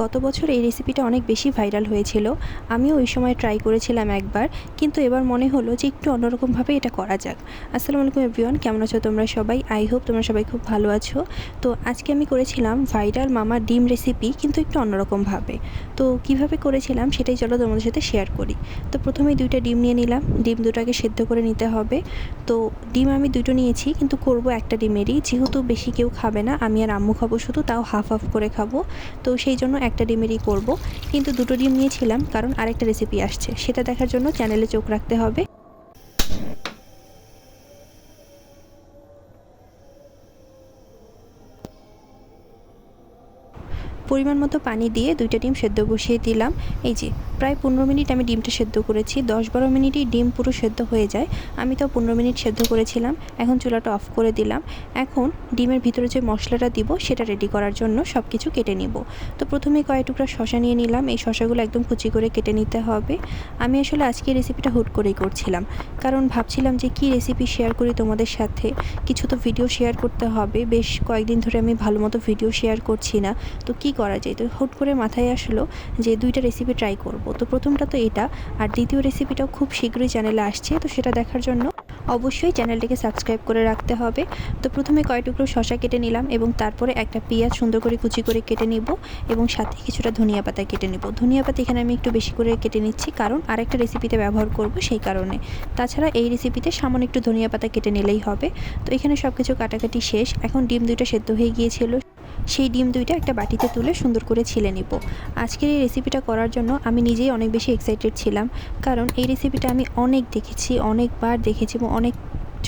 গত বছর এই রেসিপিটা অনেক বেশি ভাইরাল হয়েছিল। আমিও ওই সময় ট্রাই করেছিলাম একবার, কিন্তু এবার মনে হলো যে একটু অন্যরকমভাবে এটা করা যাক। আসসালামু আলাইকুম এভরিওয়ান কেমন আছো তোমরা সবাই? আই হোপ তোমরা সবাই খুব ভালো আছো। তো আজকে আমি করেছিলাম ভাইরাল মামা ডিম রেসিপি কিন্তু একটু অন্যরকমভাবে। তো কীভাবে করেছিলাম সেটাই চলো তোমাদের সাথে শেয়ার করি। তো প্রথমেই দুইটা ডিম নিয়ে নিলাম। ডিম দুটাকে সেদ্ধ করে নিতে হবে। তো ডিম আমি দুটো নিয়েছি, কিন্তু করব একটা ডিমেরই। যেহেতু বেশি কেউ খাবে না, আমি আর আম্মু খাব শুধু, তাও হাফ হাফ করে খাব। তো সেই জন্য একটা ডিমেরই করব। কিন্তু দুটো ডিম নিয়েছিলাম, কারণ আরেকটা রেসিপি আসছে। সেটা দেখার জন্য চ্যানেলে চোখ রাখতে হবে। পরিমাণ মতো পানি দিয়ে দুইটা ডিম সেদ্ধ বসিয়ে দিলাম। এই যে প্রায় পনেরো মিনিট আমি ডিমটা সেদ্ধ করেছি, দশ বারো মিনিটই ডিম পুরো সেদ্ধ হয়ে যায়। আমি তো পনেরো মিনিট সেদ্ধ করেছিলাম, এখন চুলাটা অফ করে দিলাম। এখন ডিমের ভিতরে যে মশলাটা দিব, সেটা রেডি করার জন্য সব কিছু কেটে নিব। তো প্রথমে কয়েক টুকরা শশা নিয়ে নিলাম, এই শশাগুলো একদম কুচি করে কেটে নিতে হবে। আমি আসলে আজকে রেসিপিটা হুট করেই করছিলাম, কারণ ভাবছিলাম যে কি রেসিপি শেয়ার করি তোমাদের সাথে। কিছু তো ভিডিও শেয়ার করতে হবে, বেশ কয়েকদিন ধরে আমি ভালো মতো ভিডিও শেয়ার করছি না। তো কি করা যায়? তো হুট করে মাথায় আসলো যে দুইটা রেসিপি ট্রাই করব। তো প্রথমটা তো এটা, আর দ্বিতীয় রেসিপিটাও খুব শীঘ্রই চ্যানেলে আসছে, তো সেটা দেখার জন্য অবশ্যই চ্যানেলটিকে সাবস্ক্রাইব করে রাখতে হবে। তো প্রথমে কয় টুকরো শশা কেটে নিলাম এবং তারপরে একটা পেঁয়াজ সুন্দর করে কুচি করে কেটে নিব এবং সাথে কিছুটা ধনিয়া পাতা কেটে নিব। ধনিয়া পাতা এখানে আমি একটু বেশি করে কেটে নিচ্ছি কারণ আরেকটা রেসিপিতে ব্যবহার করব সেই কারণে। তাছাড়া এই রেসিপিতে সামান্য একটু ধনিয়া পাতা কেটে নিলেই হবে। তো এখানে সব কিছু কাটাকাটি শেষ। এখন ডিম দুইটা সেদ্ধ হয়ে গিয়েছিল। সেই ডিম দুইটা একটা বাটিতে তুলে সুন্দর করে ছিলে নিব। আজকের এই রেসিপিটা করার জন্য আমি নিজেই অনেক বেশি এক্সাইটেড ছিলাম, কারণ এই রেসিপিটা আমি অনেক দেখেছি, অনেকবার দেখেছি এবং অনেক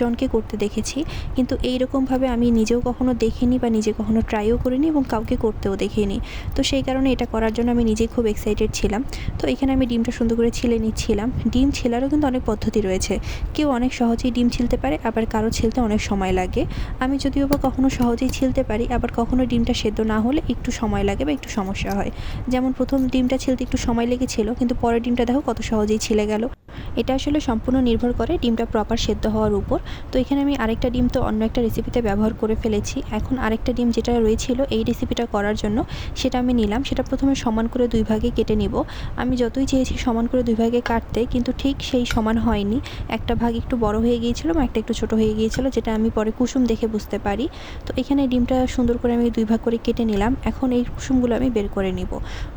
জনকে করতে দেখেছি, কিন্তু এই রকমভাবে আমি নিজেও কখনো দেখিনি বা নিজে কখনো ট্রাইও করিনি এবং কাউকে করতেও দেখিনি। তো সেই কারণে এটা করার জন্য আমি নিজেই খুব এক্সাইটেড ছিলাম। তো এখানে আমি ডিমটা সুন্দর করে ছিলে নিচ্ছিলাম। ডিম ছেলারও কিন্তু অনেক পদ্ধতি রয়েছে। কেউ অনেক সহজেই ডিম ছিলতে পারে, আবার কারও ছিলতে অনেক সময় লাগে। আমি যদিও বা কখনো সহজেই ছিলতে পারি, আবার কখনো ডিমটা সেদ্ধ না হলে একটু সময় লাগে বা একটু সমস্যা হয়। যেমন প্রথম ডিমটা ছিলতে একটু সময় লেগেছিল, কিন্তু পরের ডিমটা দেখো কত সহজেই ছিলে গেল। এটা আসলে সম্পূর্ণ নির্ভর করে ডিমটা প্রপার সেদ্ধ হওয়ার উপর। তো এখানে আমি আরেকটা ডিম তো অন্য একটা রেসিপিতে ব্যবহার করে ফেলেছি। এখন আরেকটা ডিম যেটা রয়েছিল এই রেসিপিটা করার জন্য সেটা আমি নিলাম। সেটা প্রথমে সমান করে দুই ভাগে কেটে নিব। আমি যতই চেয়েছি সমান করে দুই ভাগে কাটতে, কিন্তু ঠিক সেই সমান হয়নি। একটা ভাগ একটু বড় হয়ে গিয়েছিল এবং একটা একটু ছোট হয়ে গিয়েছিল, যেটা আমি পরে কুসুম দেখে বুঝতে পারি। তো এখানে ডিমটা সুন্দর করে আমি দুই ভাগ করে কেটে নিলাম। এখন এই কুসুমগুলো আমি বের করে নিব।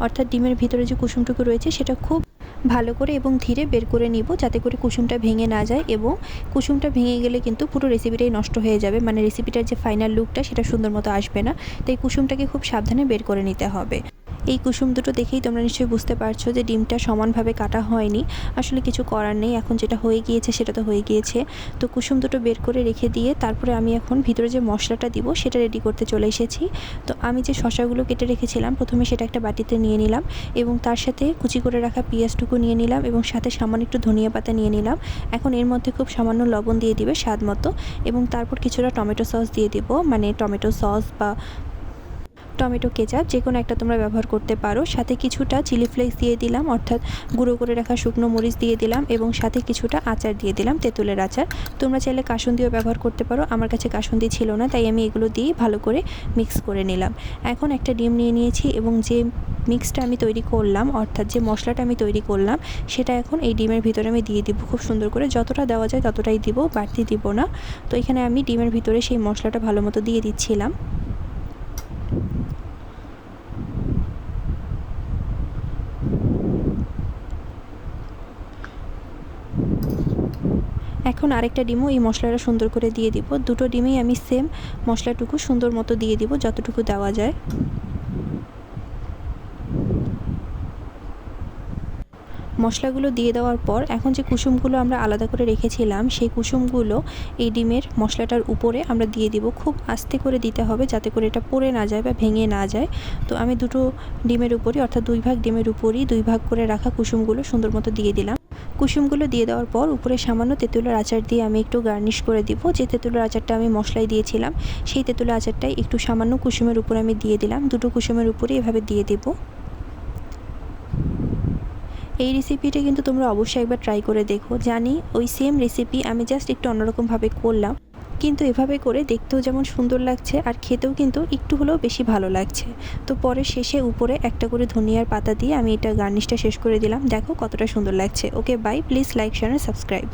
অর্থাৎ ডিমের ভিতরে যে কুসুমটুকু রয়েছে, সেটা খুব ভালো করে এবং ধীরে বের করে নিব যাতে করে কুসুমটা ভেঙে না যায় এবং কুসুমটা ভেঙে গেলে কিন্তু পুরো রেসিপিটাই নষ্ট হয়ে যাবে। মানে রেসিপিটার যে ফাইনাল লুকটা সেটা সুন্দর মতো আসবে না। তাই কুসুমটাকে খুব সাবধানে বের করে নিতে হবে। এই কুসুম দুটো দেখেই তোমরা নিশ্চয়ই বুঝতে পারছ যে ডিমটা সমানভাবে কাটা হয়নি। আসলে কিছু করার নেই, এখন যেটা হয়ে গিয়েছে সেটা তো হয়ে গিয়েছে। তো কুসুম দুটো বের করে রেখে দিয়ে তারপরে আমি এখন ভিতরে যে মশলাটা দিব সেটা রেডি করতে চলে এসেছি। তো আমি যে শশাগুলো কেটে রেখেছিলাম, প্রথমে সেটা একটা বাটিতে নিয়ে নিলাম এবং তার সাথে কুচি করে রাখা পেঁয়াজটুকু নিয়ে নিলাম এবং সাথে সামান্য একটু ধনিয়া পাতা নিয়ে নিলাম। এখন এর মধ্যে খুব সামান্য লবণ দিয়ে দিবে স্বাদ মতো এবং তারপর কিছুটা টমেটো সস দিয়ে দিব। মানে টমেটো সস বা টমেটো কেচাপ যে কোনো একটা তোমরা ব্যবহার করতে পারো। সাথে কিছুটা চিলি ফ্লেক্স দিয়ে দিলাম, অর্থাৎ গুঁড়ো করে রাখা শুকনো মরিচ দিয়ে দিলাম এবং সাথে কিছুটা আচার দিয়ে দিলাম, তেঁতুলের আচার। তোমরা চাইলে কাসুন্দিও ব্যবহার করতে পারো, আমার কাছে কাসুন্দি ছিল না, তাই আমি এগুলো দিয়ে ভালো করে মিক্স করে নিলাম। এখন একটা ডিম নিয়ে নিয়েছি এবং যে মিক্সটা আমি তৈরি করলাম, অর্থাৎ যে মশলাটা আমি তৈরি করলাম, সেটা এখন এই ডিমের ভিতরে আমি দিয়ে দিব। খুব সুন্দর করে যতটা দেওয়া যায় ততটাই দিব, বাড়তি দিব না। তো এখানে আমি ডিমের ভিতরে সেই মশলাটা ভালো মতো দিয়ে দিচ্ছিলাম। এখন আরেকটা ডিমও এই মশলাটা সুন্দর করে দিয়ে দিব। দুটো ডিমেই আমি সেম মশলাটুকু সুন্দর মতো দিয়ে দিব, যতটুকু দেওয়া যায়। মশলাগুলো দিয়ে দেওয়ার পর এখন যে কুসুমগুলো আমরা আলাদা করে রেখেছিলাম, সেই কুসুমগুলো এই ডিমের মশলাটার উপরে আমরা দিয়ে দিব। খুব আস্তে করে দিতে হবে যাতে করে এটা পড়ে না যায় বা ভেঙে না যায়। তো আমি দুটো ডিমের উপরই, অর্থাৎ দুই ভাগ ডিমের উপরই দুই ভাগ করে রাখা কুসুমগুলো সুন্দর মতো দিয়ে দিলাম। কুসুমগুলো দিয়ে দেওয়ার পর উপরে সামান্য তেঁতুলের আচার দিয়ে আমি একটু গার্নিশ করে দিব। যে তেঁতুলের আচারটা আমি মশলায় দিয়েছিলাম, সেই তেঁতুলের আচারটাই একটু সামান্য কুসুমের উপরে আমি দিয়ে দিলাম। দুটো কুসুমের উপরে এভাবে দিয়ে দেবো। এই রেসিপিটা কিন্তু তোমরা অবশ্যই একবার ট্রাই করে দেখো। জানি ওই সেম রেসিপি আমি জাস্ট একটু অন্যরকমভাবে করলাম। কিন্তু এভাবে করে দেখতেও যেমন সুন্দর লাগছে আর খেতেও কিন্তু একটু হলেও বেশি ভালো লাগছে। তো পরে শেষে উপরে একটা করে ধনিয়ার পাতা দিয়ে আমি এটা গার্নিশটা শেষ করে দিলাম। দেখো কতটা সুন্দর লাগছে। Okay bye please like share subscribe